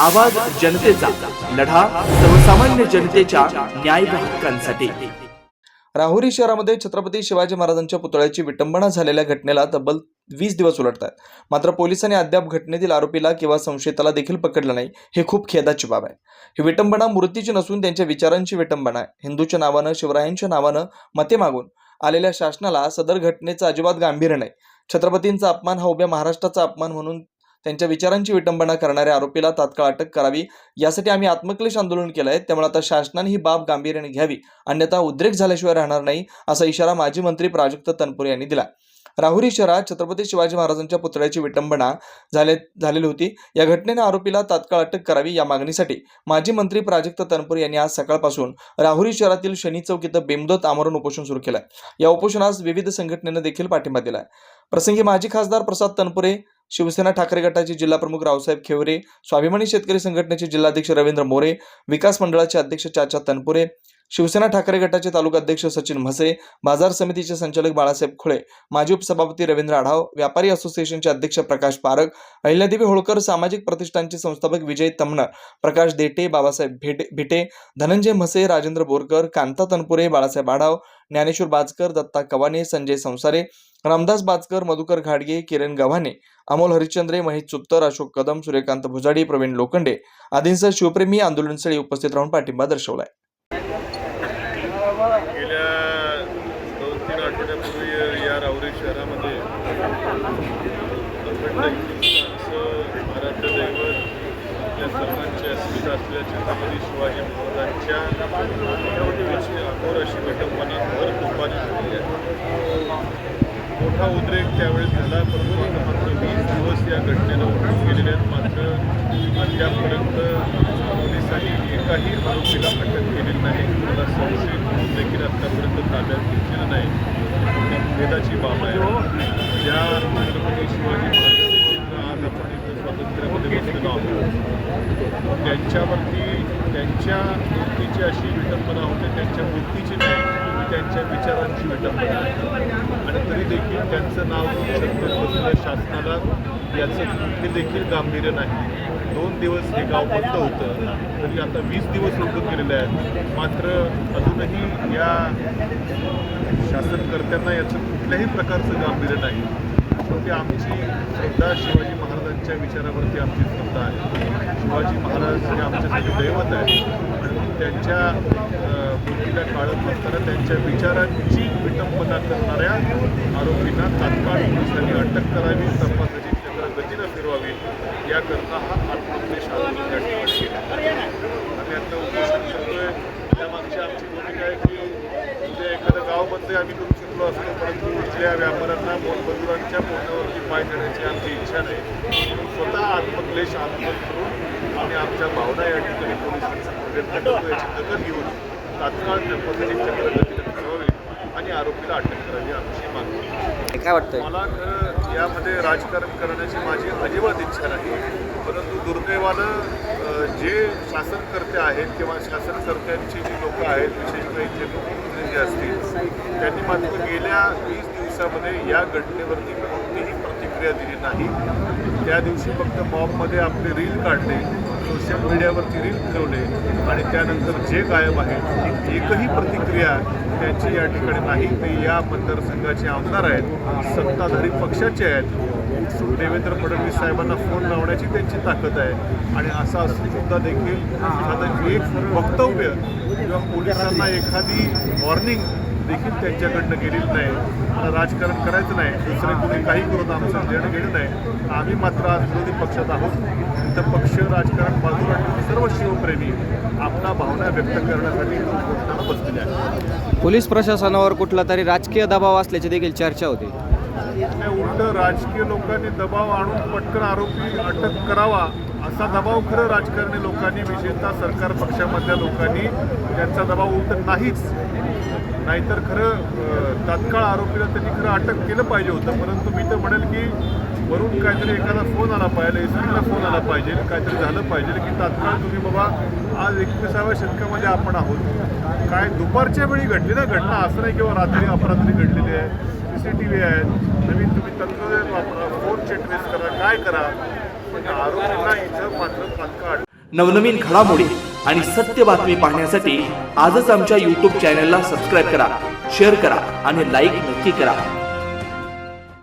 आवाज जनतेचा लढा सर्वसामान्य जनतेच्या न्याय हक्कांसाठी. राहुरी शहरामध्ये छत्रपती शिवाजी महाराजांच्या पुतळ्याची विटंबना झालेल्या घटनेला तब्बल वीस दिवस उलटत आहेत मात्र पोलिसांनी अद्याप घटनेतील आरोपीला किंवा संशयिताला देखील पकडलं नाही हे खूप खेदाची बाब आहे. ही विटंबना मूर्तीची नसून त्यांच्या विचारांची विटंबना आहे. हिंदूच्या नावानं शिवरायांच्या नावानं मते मागून आलेल्या शासनाला सदर घटनेचं अजिबात गांभीर्य नाही. छत्रपतींचा अपमान हा उभ्या महाराष्ट्राचा अपमान म्हणून त्यांच्या विचारांची विटंबना करणाऱ्या आरोपीला तात्काळ अटक करावी. यासाठी आम्ही आत्मक्लेश आंदोलन केलं आहे त्यामुळे आता शासनाने ही बाब गांभीर्याने घ्यावी. अन्यथा उद्रेक झाल्याशिवाय राहणार नाही असा इशारा माजी मंत्री प्राजक्त तनपुरे यांनी दिला. राहुरी शहरात छत्रपती शिवाजी महाराजांच्या पुतळ्याची विटंबना झाले झालेली होती. या घटनेने आरोपीला तात्काळ अटक करावी या मागणीसाठी माजी मंत्री प्राजक्त तनपुरे यांनी आज सकाळपासून राहुरी शहरातील शनी चौक इथं बेमदत आमरण उपोषण सुरू केलं या उपोषणास विविध संघटनेनं देखील पाठिंबा दिलाय. प्रसंगी माजी खासदार प्रसाद तनपुरे शिवसेना ठाकरे गटाचे जिल्हाप्रमुख रावसाहेब खेवरे स्वाभिमानी शेतकरी संघटनेचे जिल्हाध्यक्ष रवींद्र मोरे विकास मंडळाचे अध्यक्ष चाचा तनपुरे शिवसेना ठाकरे गटाचे तालुका अध्यक्ष सचिन म्हसे बाजार समितीचे संचालक बाळासाहेब खुळे माजी उपसभापती रवींद्र आढाव व्यापारी असोसिएशनचे अध्यक्ष प्रकाश पारक अहिल्यादेवी होळकर सामाजिक प्रतिष्ठानचे संस्थापक विजय तमनर प्रकाश देटे बाबासाहेब भेटे भिटे धनंजय म्हसे राजेंद्र बोरकर कांता तनपुरे बाळासाहेब आढाव ज्ञानेश्वर बाजकर दत्ता कवाने संजय संसारे रामदास बाजकर मधुकर घाडगे किरण गव्हाणे अमोल हरिश्चंद्रे महेश चुत्तर अशोक कदम सूर्यकांत भुजाडी प्रवीण लोखंडे आदींसह शिवप्रेमी आंदोलनस्थळी उपस्थित राहून पाठिंबा दर्शवलाय गेल्या दोन तीन आठवड्यापूर्वी या रावरी शहरामध्ये महाराष्ट्र दैवत आपल्या सर्वांचे अस्मिता असलेल्या छत्रपती शिवाजी महाराजांच्या मूर्तीची अखोर अशी विटंबना भर तुफानी झालेली आहे. मोठा उद्रेक त्यावेळेस झाला परंतु आता मात्र वीस दिवस या घटनेला उठून गेलेले आहेत. मात्र अद्यापर्यंत पोलिसांनी एकाही आरोपीला अटक केलेली नाही. देखील आतापर्यंत ताब्यात घेतलेलं नाही. ही बाब आहे. ज्या छत्रपती शिवाजी आज आपण इथं स्वातंत्र्यामध्ये बसलेलो आहोत त्यांच्यावरती त्यांच्या मूर्तीची अशी विटंबना होते त्यांच्या मूर्तीची नाही त्यांच्या विचारांची विटंबना आणि तरी देखील त्यांचं नाव घेऊन शासनाला याचं हे देखील गांभीर्य नाही. दोन दिवस हे गाव बंद होतं. तरी आता वीस दिवस उलटून गेलेले आहेत. मात्र अजूनही या शासनकर्त्यांना याचं कुठल्याही प्रकारचं गांभीर्य नाही. ते आमची श्रद्धा शिवाजी महाराजांच्या विचारावरती आमची श्रद्धा आहे. शिवाजी महाराज हे आमच्यासाठी दैवत आहे आणि त्यांच्या बुद्धीला मूर्तीला काळत नसताना त्यांच्या विचारांची विटंबना करणाऱ्या आरोपींना तात्काळ पोलिसांनी अटक करावी तपासाची क्षेत्र गतीनं फिरवावी याकरता हा आत्मक्लेश आरोपी या ठिकाणी केलं आम्ही आता उपोषण करतोय त्यामागची आमची भूमिका आहे की उद्या बंद आम्ही करू शकलो असतो परंतु इथल्या व्यापाऱ्यांना मोलमजुरांच्या पोटावरती पाय देण्याची आमची इच्छा नाही. स्वतः आत्मक्लेश आंदोलन करून आम्ही आमच्या भावना या ठिकाणी पोलिसांसमोर व्यक्त करतो. याची दखल घेऊन तात्काळ तपासाची चक्रगतीनं फिरवावी आणि आरोपीला अटक करावी आमची मागणी. काय वाटतंय? मला खरं यामध्ये राजकारण करण्याची माझी अजिबात इच्छा नाही परंतु दुर्दैवानं जे शासनकर्ते आहेत किंवा शासनकर्त्यांची जी लोकं आहेत विशेषतः इथले जे असतील त्यांनी मात्र गेल्या वीस दिवसामध्ये या घटनेवरती कोणतीही प्रतिक्रिया दिली नाही. त्या दिवशी फक्त मॉबमध्ये आपले रील काढले सोशल मीडियावरती रील ठेवले आणि त्यानंतर जे गायब आहेत एकही प्रतिक्रिया त्यांची या ठिकाणी नाही. ते या मतदारसंघाचे आमदार आहेत सत्ताधारी पक्षाचे आहेत. देवेंद्र फडणवीस साहेबांना फोन लावण्याची त्यांची ताकद आहे. आणि असं असून सुद्धा देखील एखादं एक वक्तव्य किंवा पोलिसांना एखादी वॉर्निंग देखील त्यांच्याकडनं गेलेली नाही. मला राजकारण करायचं नाही. दुसरे कोणी काही करून आमचं देणं घेणं नाही. आम्ही मात्र आज विरोधी पक्षात आहोत. तर पक्ष राजकारण बाजूला ठेवून सर्व शिवप्रेमी आपला भावना व्यक्त करण्यासाठी बसलेले आहेत. पोलीस प्रशासनावर कुठला तरी राजकीय दबाव असल्याची देखील चर्चा होती. नाही उलट राजकीय लोकांनी दबाव आणून पटकन आरोपी अटक करावा असा दबाव खरं राजकारणी लोकांनी विशेषतः सरकार पक्षामधल्या लोकांनी त्यांचा दबाव उलट नाहीच. नाहीतर खरं तत्काळ तात्काळ आरोपीला त्यांनी खरं अटक केलं पाहिजे होतं. परंतु मी तर म्हणेल की वरून काहीतरी एखादा फोन आला पाहिजे एस फोन आला पाहिजे काहीतरी झालं पाहिजे की तात्काळ तुम्ही बाबा आज एकविसाव्या शतकामध्ये आपण आहोत. काय दुपारच्या वेळी घडली ना घटना? असं नाही किंवा रात्री अपरात्री घडलेली आहे. सी आहेत. नवीन तुम्ही तंत्रज्ञान वापरा फोन ट्रेस करा काय करा. पण आरोग्याला इथं मात्र काढ नवनवीन घडामोडी आणि सत्य बातमी पाहण्यासाठी आजच आमच्या युट्यूब चॅनलला सबस्क्राईब करा शेअर करा आणि लाईक नक्की करा.